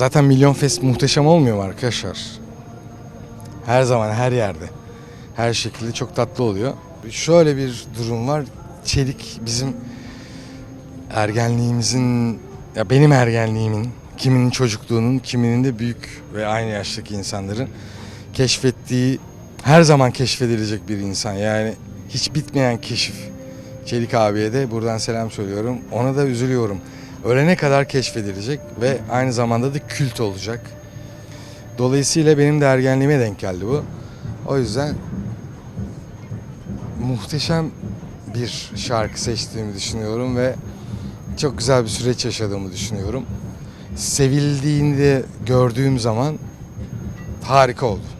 Zaten Milyon Fest muhteşem olmuyor mu arkadaşlar? Her zaman her yerde. Her şekilde çok tatlı oluyor. Şöyle bir durum var. Çelik bizim ergenliğimizin ya benim ergenliğimin, kiminin çocukluğunun, kiminin de büyük ve aynı yaştaki insanların keşfettiği, her zaman keşfedilecek bir insan. Yani hiç bitmeyen keşif. Çelik abiye de buradan selam söylüyorum. Ona da üzülüyorum. Ölene kadar keşfedilecek ve aynı zamanda da kült olacak. Dolayısıyla benim de ergenliğime denk geldi bu. O yüzden muhteşem bir şarkı seçtiğimi düşünüyorum ve çok güzel bir süreç yaşadığımı düşünüyorum. Sevildiğini de gördüğüm zaman harika oldu.